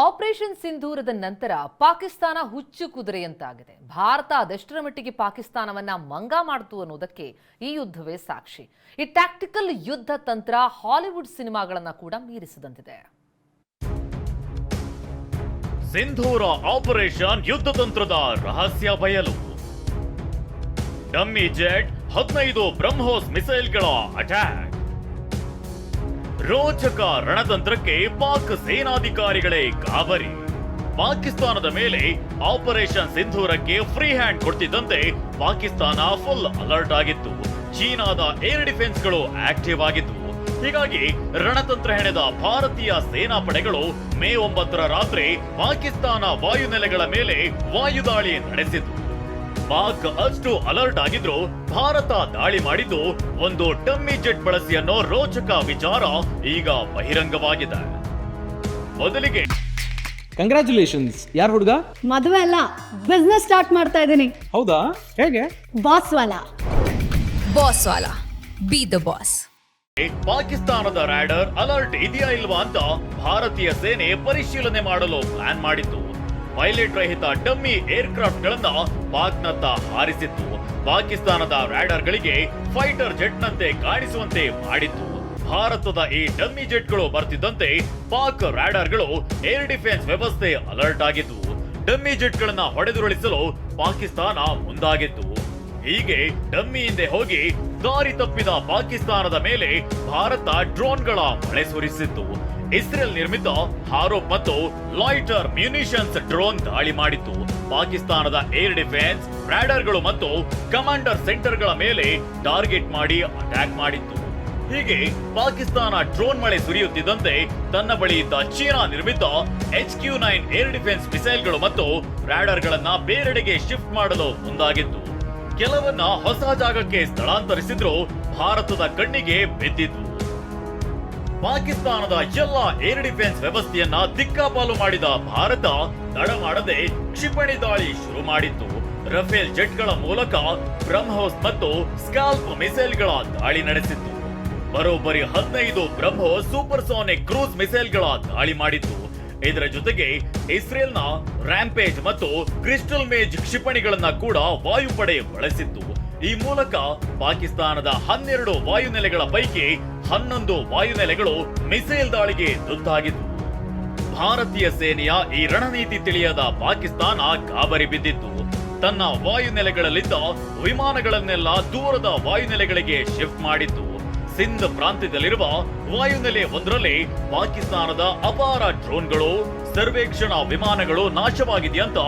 Operation ಸಿಂಧೂರದ ನಂತರ ಪಾಕಿಸ್ತಾನ ಹುಚ್ಚು ಕುದುರೆಯಂತಾಗಿದೆ ಭಾರತ ಅದೆಷ್ಟರ ಮಟ್ಟಿಗೆ ಪಾಕಿಸ್ತಾನವನ್ನ ಮಂಗ ಮಾಡ್ತು ಅನ್ನೋದಕ್ಕೆ ಈ ಯುದ್ಧವೇ ಸಾಕ್ಷಿ. ಈ ಟ್ಯಾಕ್ಟಿಕಲ್ ಯುದ್ಧ ತಂತ್ರ ಹಾಲಿವುಡ್ ಸಿನಿಮಾಗಳನ್ನ ಕೂಡ ಮೀರಿಸಿದಂತಿದೆ. ಸಿಂಧೂರ ಆಪರೇಷನ್ ಯುದ್ಧ ತಂತ್ರದ ರಹಸ್ಯ ಬಯಲು. ಡಮ್ಮಿ ಜೆಟ್ ಹದಿನೈದು ಬ್ರಹ್ಮೋಸ್ ಮಿಸೈಲ್ಗಳ ಅಟ್ಯಾಕ್ ರೋಚಕ ರಣತಂತ್ರಕ್ಕೆ ಪಾಕ್ ಸೇನಾಧಿಕಾರಿಗಳೇ ಗಾಬರಿ. ಪಾಕಿಸ್ತಾನದ ಮೇಲೆ ಆಪರೇಷನ್ ಸಿಂಧೂರಕ್ಕೆ ಫ್ರೀ ಹ್ಯಾಂಡ್ ಕೊಡ್ತಿದ್ದಂತೆ ಪಾಕಿಸ್ತಾನ ಫುಲ್ ಅಲರ್ಟ್ ಆಗಿತ್ತು. ಚೀನಾದ ಏರ್ ಡಿಫೆನ್ಸ್ಗಳು ಆಕ್ಟಿವ್ ಆಗಿತ್ತು ಹೀಗಾಗಿ ರಣತಂತ್ರ ಹೆಣೆದ ಭಾರತೀಯ ಸೇನಾಪಡೆಗಳು ಮೇ ಒಂಬತ್ತರ ರಾತ್ರಿ ಪಾಕಿಸ್ತಾನ ವಾಯುನೆಲೆಗಳ ಮೇಲೆ ವಾಯುದಾಳಿ ನಡೆಸಿತು ಪಾಕ್ ಅಷ್ಟು ಅಲರ್ಟ್ ಆಗಿದ್ರು ಭಾರತ ದಾಳಿ ಮಾಡಿದ್ದು ಒಂದು ಡಮ್ಮಿ ಜೆಟ್ ಬಳಸಿ ಅನ್ನೋ ರೋಚಕ ವಿಚಾರ ಈಗ ಬಹಿರಂಗವಾಗಿದೆ. ಮೊದಲಿಗೆ ಕಂಗ್ರ್ಯಾಚುಲೇಷನ್ಸ್ ಯಾರು ಹುಡುಗ? ಮದುವೆ ಅಲ್ಲ ಬಿಸ್ನೆಸ್ ಸ್ಟಾರ್ಟ್ ಮಾಡ್ತಾ ಇದ್ದೀನಿ. ಹೌದಾ? ಹೇಗೆ? ಬಾಸ್ ವಾಲ. ಬಾಸ್ ವಾಲ. ಬಿ ದ ಬಾಸ್ ಪಾಕಿಸ್ತಾನದ ರಾಡರ್ ಅಲರ್ಟ್ ಇದೆಯಾ ಇಲ್ವಾ ಅಂತ ಭಾರತೀಯ ಸೇನೆ ಪರಿಶೀಲನೆ ಮಾಡಲು ಪ್ಲಾನ್ ಮಾಡಿತ್ತು. ಪೈಲಟ್ ರಹಿತ ಡಮ್ಮಿ ಏರ್ಕ್ರಾಫ್ಟ್ ಗಳನ್ನ ಪಾಕ್ನತ್ತ ಹಾರಿಸಿತ್ತು. ಪಾಕಿಸ್ತಾನದ ರ್ಯಾಡರ್ ಗಳಿಗೆ ಫೈಟರ್ ಜೆಟ್ ನಂತೆ ಕಾಣಿಸುವಂತೆ ಮಾಡಿತ್ತು. ಭಾರತದ ಈ ಡಮ್ಮಿ ಜೆಟ್ಗಳು ಬರ್ತಿದ್ದಂತೆ ಪಾಕ್ ರ್ಯಾಡರ್ಗಳು ಏರ್ ಡಿಫೆನ್ಸ್ ವ್ಯವಸ್ಥೆ ಅಲರ್ಟ್ ಆಗಿದ್ವು ಡಮ್ಮಿ ಜೆಟ್ ಗಳನ್ನ ಹೊಡೆದುರುಳಿಸಲು ಪಾಕಿಸ್ತಾನ ಮುಂದಾಗಿತ್ತು. ಹೀಗೆ ಡಮ್ಮಿ ಹಿಂದೆ ಹೋಗಿ ದಾರಿ ತಪ್ಪಿದ ಪಾಕಿಸ್ತಾನದ ಮೇಲೆ ಭಾರತ ಡ್ರೋನ್ಗಳ ಮಳೆ ಸುರಿಸಿತ್ತು. ಇಸ್ರೇಲ್ ನಿರ್ಮಿತ ಹಾರೋಪ್ ಮತ್ತು ಲಾಯ್ಟರ್ ಮ್ಯುನಿಷನ್ಸ್ ಡ್ರೋನ್ ದಾಳಿ ಮಾಡಿತ್ತು. ಪಾಕಿಸ್ತಾನದ ಏರ್ ಡಿಫೆನ್ಸ್, ರಾಡರ್ಗಳು ಮತ್ತು ಕಮಾಂಡರ್ ಸೆಂಟರ್ಗಳ ಮೇಲೆ ಟಾರ್ಗೆಟ್ ಮಾಡಿ ಅಟ್ಯಾಕ್ ಮಾಡಿತ್ತು. ಹೀಗೆ ಪಾಕಿಸ್ತಾನ ಡ್ರೋನ್ ಮಳೆ ಸುರಿಯುತ್ತಿದ್ದಂತೆ ತನ್ನ ಬಳಿ ಇದ್ದ ಚೀನಾ ನಿರ್ಮಿತ H Q nine air defence ಮಿಸೈಲ್ಗಳು ಮತ್ತು ರ್ಯಾಡರ್ಗಳನ್ನ ಬೇರೆಡೆಗೆ ಶಿಫ್ಟ್ ಮಾಡಲು ಮುಂದಾಗಿತ್ತು. ಕೆಲವನ್ನ ಹೊಸ ಜಾಗಕ್ಕೆ ಸ್ಥಳಾಂತರಿಸಿದ್ರು, ಭಾರತದ ಕಣ್ಣಿಗೆ ಬಿದ್ದಿದ್ವು ಪಾಕಿಸ್ತಾನದ ಎಲ್ಲ ಏರ್ ಡಿಫೆನ್ಸ್ ವ್ಯವಸ್ಥೆಯನ್ನ ದಿಕ್ಕಾಪಾಲು ಮಾಡಿದ ಭಾರತ ತಡಮಾಡದೆ ಕ್ಷಿಪಣಿ ದಾಳಿ ಶುರು ಮಾಡಿತ್ತು. ರಫೇಲ್ ಜೆಟ್ಗಳ ಮೂಲಕ ಬ್ರಹ್ಮೋಸ್ ಮತ್ತು ಸ್ಕಾಲ್ಪ್ ಮಿಸೈಲ್ಗಳ ದಾಳಿ ನಡೆಸಿತ್ತು. ಬರೋಬ್ಬರಿ ಹದಿನೈದು ಬ್ರಹ್ಮೋಸ್ ಸೂಪರ್ಸೋನಿಕ್ ಕ್ರೂಸ್ ಮಿಸೈಲ್ಗಳ ದಾಳಿ ಮಾಡಿತ್ತು. ಇದರ ಜೊತೆಗೆ ಇಸ್ರೇಲ್ನ ರ್ಯಾಂಪೇಜ್ ಮತ್ತು ಕ್ರಿಸ್ಟಲ್ ಮೇಜ್ ಕ್ಷಿಪಣಿಗಳನ್ನ ಕೂಡ ವಾಯುಪಡೆ ಬಳಸಿತ್ತು. ಈ ಮೂಲಕ ಪಾಕಿಸ್ತಾನದ ಹನ್ನೆರಡು ವಾಯುನೆಲೆಗಳ ಪೈಕಿ ಹನ್ನೊಂದು ವಾಯುನೆಲೆಗಳು ಮಿಸೈಲ್ ದಾಳಿಗೆ ತುತ್ತಾಗಿದ್ವು ಭಾರತೀಯ ಸೇನೆಯ ಈ ರಣನೀತಿ ತಿಳಿಯದ ಪಾಕಿಸ್ತಾನ ಗಾಬರಿ ಬಿದ್ದಿತ್ತು. ತನ್ನ ವಾಯುನೆಲೆಗಳಲ್ಲಿದ್ದ ವಿಮಾನಗಳನ್ನೆಲ್ಲ ದೂರದ ವಾಯುನೆಲೆಗಳಿಗೆ ಶಿಫ್ಟ್ ಮಾಡಿತ್ತು. ಸಿಂಧ್ ಪ್ರಾಂತ್ಯದಲ್ಲಿರುವ ವಾಯುನೆಲೆ ಒಂದರಲ್ಲಿ ಪಾಕಿಸ್ತಾನದ ಅಪಾರ ಡ್ರೋನ್ಗಳು, ಸರ್ವೇಕ್ಷಣಾ ವಿಮಾನಗಳು ನಾಶವಾಗಿದೆಯಂತ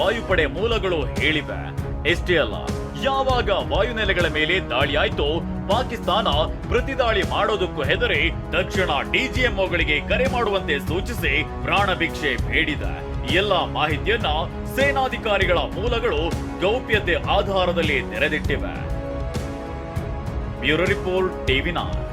ವಾಯುಪಡೆ ಮೂಲಗಳು ಹೇಳಿವೆ. ಎಷ್ಟೇ ಅಲ್ಲ ಯಾವಾಗ ವಾಯುನೆಲೆಗಳ ಮೇಲೆ ದಾಳಿ ಆಯ್ತೋ, ಪಾಕಿಸ್ತಾನ ಪ್ರತಿದಾಳಿ ಮಾಡೋದಕ್ಕೂ ಹೆದರಿ ತಕ್ಷಣ ಡಿಜಿಎಂಒಗಳಿಗೆ ಕರೆ ಮಾಡುವಂತೆ ಸೂಚಿಸಿ ಪ್ರಾಣ ಭಿಕ್ಷೆ ಬೇಡಿದೆ. ಎಲ್ಲ ಮಾಹಿತಿಯನ್ನ ಸೇನಾಧಿಕಾರಿಗಳ ಮೂಲಗಳು ಗೌಪ್ಯತೆ ಆಧಾರದಲ್ಲಿ ತೆರೆದಿಟ್ಟಿವೆ. Bureau report TV nine